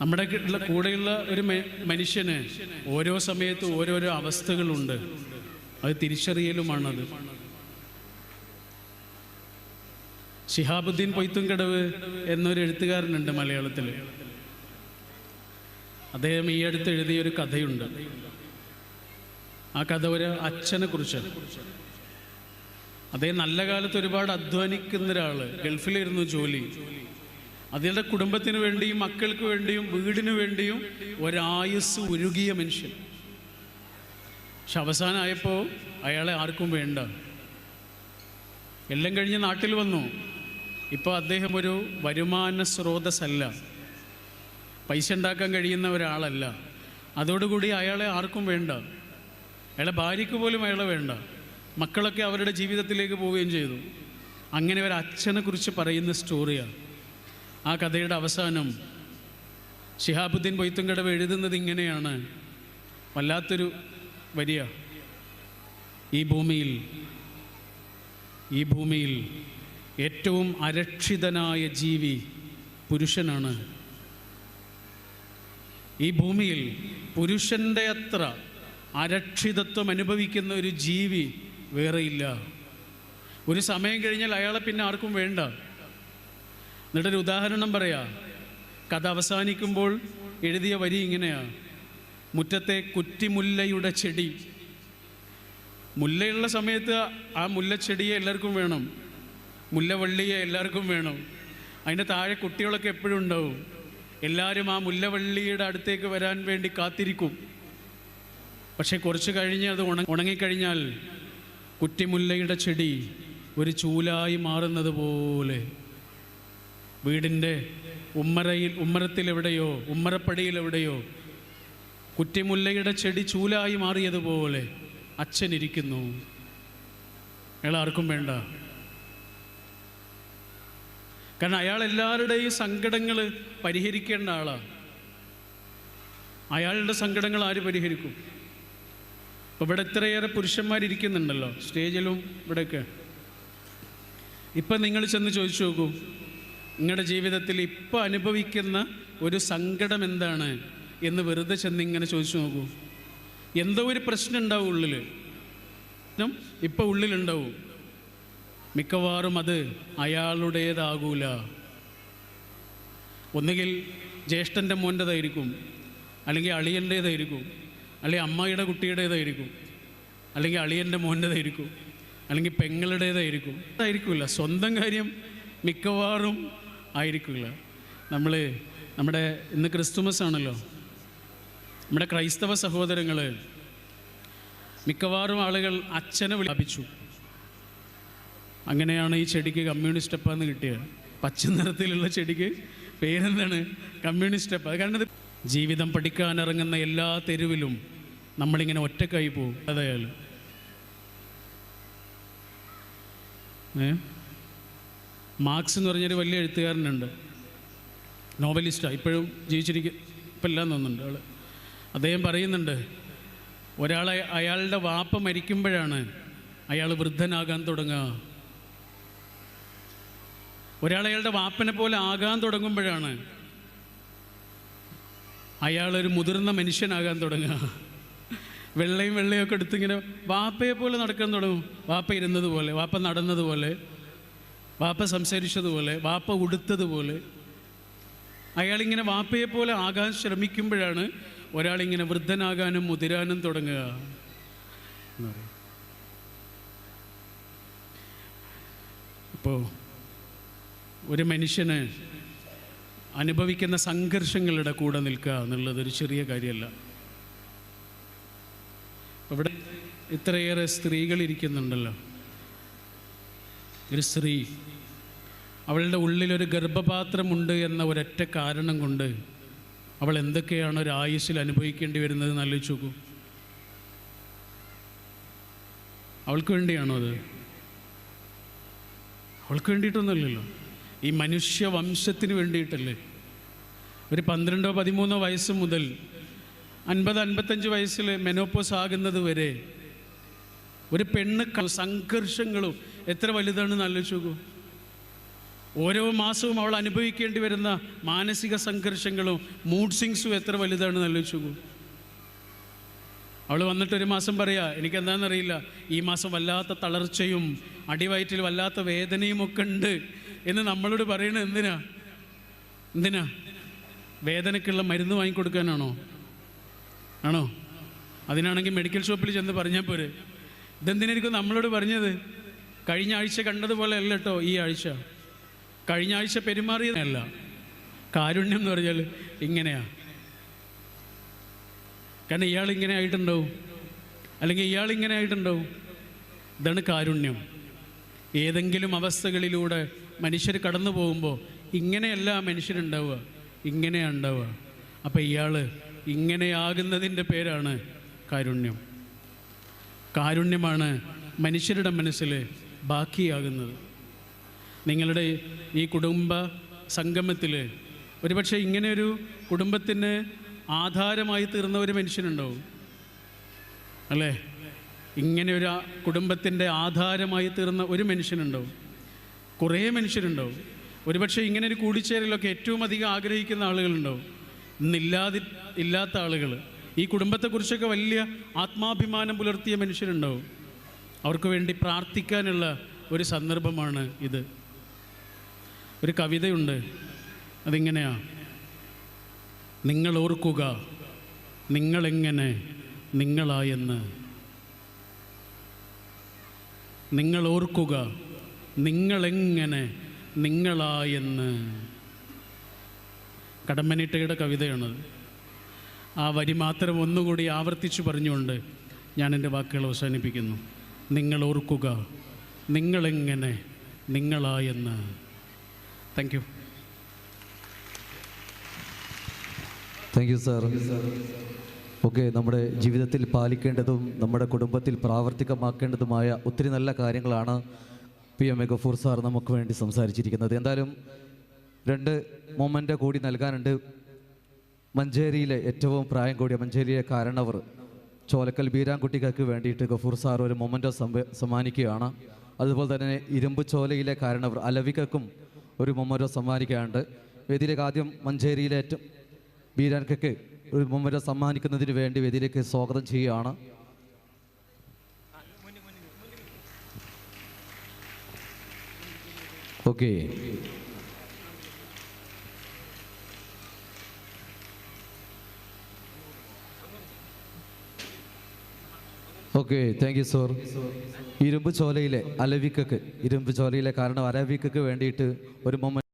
നമ്മുടെ കൂടെയുള്ള ഒരു മനുഷ്യന് ഓരോ സമയത്തും ഓരോരോ അവസ്ഥകളുണ്ട്. അത് തിരിച്ചറിയലുമാണത്. ഷിഹാബുദ്ദീൻ പൊയ്ത്തുംകടവ് എന്നൊരു എഴുത്തുകാരനുണ്ട് മലയാളത്തിൽ അദ്ദേഹം ഈ അടുത്ത് എഴുതിയൊരു കഥയുണ്ട്. ആ കഥ ഒരു അച്ഛനെ കുറിച്ച് അദ്ദേഹം നല്ല കാലത്ത് ഒരുപാട് അധ്വാനിക്കുന്ന ഒരാൾ ഗൾഫിലിരുന്നു ജോലി. അതിന്റെ കുടുംബത്തിന് വേണ്ടിയും മക്കൾക്ക് വേണ്ടിയും വീടിന് വേണ്ടിയും ഒരായുസ് ഉരുകിയ മനുഷ്യൻ. പക്ഷെ അവസാനമായപ്പോൾ അയാളെ ആർക്കും വേണ്ട. എല്ലാം കഴിഞ്ഞ് നാട്ടിൽ വന്നു. ഇപ്പോൾ അദ്ദേഹം ഒരു വരുമാന സ്രോതസ്സല്ല. പൈസ ഉണ്ടാക്കാൻ കഴിയുന്ന ഒരാളല്ല. അതോടുകൂടി അയാളെ ആർക്കും വേണ്ട. അയാളെ ഭാര്യയ്ക്ക് പോലും അയാളെ വേണ്ട. മക്കളൊക്കെ അവരുടെ ജീവിതത്തിലേക്ക് പോവുകയും ചെയ്തു. അങ്ങനെ ഒരു അച്ഛനെ കുറിച്ച് പറയുന്ന സ്റ്റോറിയാണ് ആ കഥയുടെ അവസാനം ഷിഹാബുദ്ദീൻ പൊയ്ത്തുംകടവ് എഴുതുന്നത് ഇങ്ങനെയാണ്. വല്ലാത്തൊരു വരിയ. ഈ ഭൂമിയിൽ ഈ ഭൂമിയിൽ ഏറ്റവും അരക്ഷിതനായ ജീവി പുരുഷനാണ്. ഈ ഭൂമിയിൽ പുരുഷന്റെ അത്ര അരക്ഷിതത്വം അനുഭവിക്കുന്ന ഒരു ജീവി വേറെയില്ല. ഒരു സമയം കഴിഞ്ഞാൽ അയാളെ പിന്നെ ആർക്കും വേണ്ട. എന്നിട്ടൊരു ഉദാഹരണം പറയാ. കഥ അവസാനിക്കുമ്പോൾ എഴുതിയ വരി ഇങ്ങനെയാണ് മുറ്റത്തെ കുറ്റിമുല്ലയുടെ ചെടി. മുല്ലയുള്ള സമയത്ത് ആ മുല്ലച്ചെടിയെ എല്ലാവർക്കും വേണം. മുല്ലവള്ളിയെ എല്ലാവർക്കും വേണം. അതിന്റെ താഴെ കുട്ടികളൊക്കെ എപ്പോഴും ഉണ്ടാവും. എല്ലാവരും ആ മുല്ലവള്ളിയുടെ അടുത്തേക്ക് വരാൻ വേണ്ടി കാത്തിരിക്കും. പക്ഷേ കുറച്ച് കഴിഞ്ഞ് അത് ഉണ ഉണങ്ങിക്കഴിഞ്ഞാൽ കുറ്റിമുല്ലയുടെ ചെടി ഒരു ചൂലായി മാറുന്നത് പോലെ. വീടിന്റെ ഉമ്മരയിൽ ഉമ്മരത്തിലെവിടെയോ എവിടെയോ കുറ്റിമുല്ലയുടെ ചെടി ചൂലായി മാറിയതുപോലെ അച്ഛൻ ഇരിക്കുന്നു അയാൾ ആർക്കും വേണ്ട. കാരണം അയാൾ എല്ലാവരുടെയും സങ്കടങ്ങൾ പരിഹരിക്കേണ്ട ആളാണ് അയാളുടെ സങ്കടങ്ങൾ ആര് പരിഹരിക്കും? ഇപ്പോൾ ഇവിടെ ഇത്രയേറെ പുരുഷന്മാരിരിക്കുന്നുണ്ടല്ലോ സ്റ്റേജിലും ഇവിടെയൊക്കെ. ഇപ്പം നിങ്ങൾ ചെന്ന് ചോദിച്ചു നോക്കൂ നിങ്ങളുടെ ജീവിതത്തിൽ ഇപ്പോൾ അനുഭവിക്കുന്ന ഒരു സങ്കടം എന്താണ് എന്ന് വെറുതെ ചെന്ന് ഇങ്ങനെ ചോദിച്ചു നോക്കൂ. എന്തോ ഒരു പ്രശ്നം ഉണ്ടാവും ഉള്ളിൽ ഇപ്പം ഉള്ളിലുണ്ടാവും. മിക്കവാറും അത് അയാളുടേതാകൂല. ഒന്നുകിൽ ജ്യേഷ്ഠന്റെ മോന്റെതായിരിക്കും അല്ലെങ്കിൽ അളിയന്റേതായിരിക്കും അല്ലെങ്കിൽ അമ്മയുടെ കുട്ടിയുടേതായിരിക്കും അല്ലെങ്കിൽ അളിയന്റെ മോന്റെതായിരിക്കും അല്ലെങ്കിൽ പെങ്ങളുടേതായിരിക്കും. അതായിരിക്കില്ല സ്വന്തം കാര്യം മിക്കവാറും ആയിരിക്കില്ല. നമ്മൾ നമ്മുടെ ഇന്ന് ക്രിസ്തുമസ് ആണല്ലോ. നമ്മുടെ ക്രൈസ്തവ സഹോദരങ്ങൾ മിക്കവാറും ആളുകൾ അച്ഛനെ വിളിപ്പിച്ചു അങ്ങനെയാണ് ഈ ചെടിക്ക് കമ്മ്യൂണിസ്റ്റ് അപ്പ എന്ന് കിട്ടിയത് പച്ച നിറത്തിലുള്ള ചെടിക്ക് പേരെന്താണ്? കമ്മ്യൂണിസ്റ്റ് അപ്പ. കാരണം ജീവിതം പഠിക്കാനിറങ്ങുന്ന എല്ലാ തെരുവിലും നമ്മളിങ്ങനെ ഒറ്റക്കായി പോകും അതായാലും. ഏ? മാർക്സ് എന്ന് പറഞ്ഞൊരു വലിയ എഴുത്തുകാരനുണ്ട്. നോവലിസ്റ്റാണ് ഇപ്പോഴും ജീവിച്ചിരിക്കും ഇപ്പം എല്ലാം തോന്നുന്നുണ്ട് ആൾ അദ്ദേഹം പറയുന്നുണ്ട് ഒരാളെ അയാളുടെ വാപ്പ മരിക്കുമ്പോഴാണ് അയാൾ വൃദ്ധനാകാൻ തുടങ്ങുക. ഒരാൾ അയാളുടെ വാപ്പനെ പോലെ ആകാൻ തുടങ്ങുമ്പോഴാണ് അയാളൊരു മുതിർന്ന മനുഷ്യനാകാൻ തുടങ്ങുക. വെള്ളയും വെള്ളയും ഒക്കെ എടുത്തിങ്ങനെ വാപ്പയെ പോലെ നടക്കാൻ തുടങ്ങും. വാപ്പ ഇരുന്നതുപോലെ വാപ്പ നടന്നത് പോലെ. വാപ്പ സംസാരിച്ചതുപോലെ വാപ്പ ഉടുത്തതുപോലെ. അയാളിങ്ങനെ വാപ്പയെ പോലെ ആകാൻ ശ്രമിക്കുമ്പോഴാണ് ഒരാളിങ്ങനെ വൃദ്ധനാകാനും മുതിരാനും തുടങ്ങുക. എന്ന് ഒരു മനുഷ്യന് അനുഭവിക്കുന്ന സംഘർഷങ്ങളുടെ കൂടെ നിൽക്കുക എന്നുള്ളത് ഒരു ചെറിയ കാര്യമല്ല. ഇവിടെ ഇത്രയേറെ സ്ത്രീകൾ ഇരിക്കുന്നുണ്ടല്ലോ. ഒരു സ്ത്രീ. അവളുടെ ഉള്ളിലൊരു ഗർഭപാത്രമുണ്ട് എന്ന ഒരൊറ്റ കാരണം കൊണ്ട് അവൾ എന്തൊക്കെയാണ് ഒരു ആയുസ്സിൽ അനുഭവിക്കേണ്ടി വരുന്നത് ആലോചിച്ച് നോക്കൂ. അവൾക്ക് വേണ്ടിയാണോ അത്? അവൾക്ക് വേണ്ടിയിട്ടൊന്നുമല്ലല്ലോ. ഈ മനുഷ്യ വംശത്തിന് വേണ്ടിയിട്ടല്ലേ? ഒരു പന്ത്രണ്ടോ പതിമൂന്നോ വയസ്സ് മുതൽ അൻപത് അൻപത്തഞ്ച് വയസ്സിൽ മെനോപ്പോസ് ആകുന്നത് വരെ ഒരു പെണ്ണ് സംഘർഷങ്ങളും എത്ര വലുതാണെന്ന് ആലോചിച്ച് നോക്കൂ ഓരോ മാസവും അവൾ അനുഭവിക്കേണ്ടി വരുന്ന മാനസിക സംഘർഷങ്ങളും മൂഡ് സിങ്സും എത്ര വലുതാണെന്ന് ആലോചിച്ച് നോക്കൂ അവൾ വന്നിട്ട് ഒരു മാസം പറയാ എനിക്ക് എന്താണെന്നറിയില്ല ഈ മാസം വല്ലാത്ത തളർച്ചയും അടിവയറ്റിൽ വല്ലാത്ത വേദനയും ഒക്കെ ഉണ്ട്. എന്ന് നമ്മളോട് പറയണത് എന്തിനാ? എന്തിനാ? വേദനക്കുള്ള മരുന്ന് വാങ്ങിക്കൊടുക്കാനാണോ? ആണോ? അതിനാണെങ്കിൽ മെഡിക്കൽ ഷോപ്പിൽ ചെന്ന് പറഞ്ഞാൽ പോരെ. ഇതെന്തിനായിരിക്കും നമ്മളോട് പറഞ്ഞത്? കഴിഞ്ഞ ആഴ്ച കണ്ടതുപോലെ അല്ല കേട്ടോ ഈ ആഴ്ച. കഴിഞ്ഞ ആഴ്ച പെരുമാറിയതല്ല. കാരുണ്യം എന്ന് പറഞ്ഞാൽ ഇങ്ങനെയാ. കാരണം ഇയാൾ ഇങ്ങനെ ആയിട്ടുണ്ടാവും. അല്ലെങ്കിൽ ഇയാൾ ഇങ്ങനെ ആയിട്ടുണ്ടാവും. ഇതാണ് കാരുണ്യം. ഏതെങ്കിലും അവസ്ഥകളിലൂടെ മനുഷ്യർ കടന്നു പോകുമ്പോൾ ഇങ്ങനെയല്ല മനുഷ്യരുണ്ടാവുക. ഇങ്ങനെയാണ് ഉണ്ടാവുക. അപ്പം ഇയാൾ ഇങ്ങനെയാകുന്നതിന്റെ പേരാണ് കാരുണ്യം. കാരുണ്യമാണ് മനുഷ്യരുടെ മനസ്സിൽ ബാക്കിയാകുന്നത്. നിങ്ങളുടെ ഈ കുടുംബ സംഗമത്തിൽ ഒരുപക്ഷെ ഇങ്ങനെ ഒരു കുടുംബത്തിന് ആധാരമായി തീർന്ന ഒരു മനുഷ്യനുണ്ടാവും. അല്ലേ? ഇങ്ങനെ ഒരു കുടുംബത്തിന്റെ ആധാരമായി തീർന്ന ഒരു മനുഷ്യനുണ്ടാവും. കുറേ മനുഷ്യരുണ്ടാവും. ഒരുപക്ഷെ ഇങ്ങനെ ഒരു കൂടിച്ചേരലൊക്കെ ഏറ്റവും അധികം ആഗ്രഹിക്കുന്ന ആളുകളുണ്ടാവും. ഇന്നില്ലാതി ഇല്ലാത്ത ആളുകൾ ഈ കുടുംബത്തെക്കുറിച്ചൊക്കെ വലിയ ആത്മാഭിമാനം പുലർത്തിയ മനുഷ്യരുണ്ടാവും. അവർക്ക് വേണ്ടി പ്രാർത്ഥിക്കാനുള്ള ഒരു സന്ദർഭമാണ് ഇത്. ഒരു കവിതയുണ്ട്. അതിങ്ങനെയാ. നിങ്ങൾ ഓർക്കുക നിങ്ങളെങ്ങനെ നിങ്ങളായെന്ന്. നിങ്ങൾ ഓർക്കുക നിങ്ങളെങ്ങനെ നിങ്ങളായെന്ന്. കടമ്മനിട്ടയുടെ കവിതയാണത്. ആ വരി മാത്രം ഒന്നുകൂടി ആവർത്തിച്ചു പറഞ്ഞുകൊണ്ട് ഞാൻ എന്റെ വാക്കുകൾ അവസാനിപ്പിക്കുന്നു. നിങ്ങൾ ഓർക്കുക നിങ്ങളെങ്ങനെ നിങ്ങളായെന്ന്. Thank you thank you sir okay നമ്മുടെ ജീവിതത്തിൽ പാലിക്കേണ്ടതും നമ്മുടെ കുടുംബത്തിൽ പ്രാവർത്തികമാക്കേണ്ടതുമായ ഒത്തിരി നല്ല കാര്യങ്ങളാണ് P M A Gafoor sir നമുക്ക് വേണ്ടി സംസാരിച്ചിരിക്കുന്നത്. എന്തായാലും രണ്ട് മൊമെന്റ് കൂടി നൽകാനുണ്ട്. മഞ്ചേരിയിലെ ഏറ്റവും പ്രായം കൂടിയ മഞ്ചേരിയിലെ കാരണവർ ചോലക്കൽ ബീരാൻകുട്ടികൾക്ക് വേണ്ടിയിട്ട് ഗഫൂർ സാർ ഒരു മൊമെന്റ് സമ്മാനിക്കുകയാണ്. അതുപോലെ തന്നെ ഇരുമ്പ് ചോലയിലെ കാരണവർ അലവികൾക്കും ഒരു മൊമ്മരോ സമ്മാനിക്കാനുണ്ട് വേദിയിലേക്ക് ആദ്യം മഞ്ചേരിയിലെ ഏറ്റവും ബീരാൻകയ്ക്ക് ഒരു മൊമ്മരോ സമ്മാനിക്കുന്നതിന് വേണ്ടി വേദിയിലേക്ക് സ്വാഗതം ചെയ്യുകയാണ്. Okay. Okay thank you sir ഇരുമ്പ് ചോലയിലെ അലവിക്കക്ക് ഇരുമ്പ് ചോലയിലെ കാരണം അലവിക്കക്ക് വേണ്ടിയിട്ട് ഒരു മൊമെന്റ്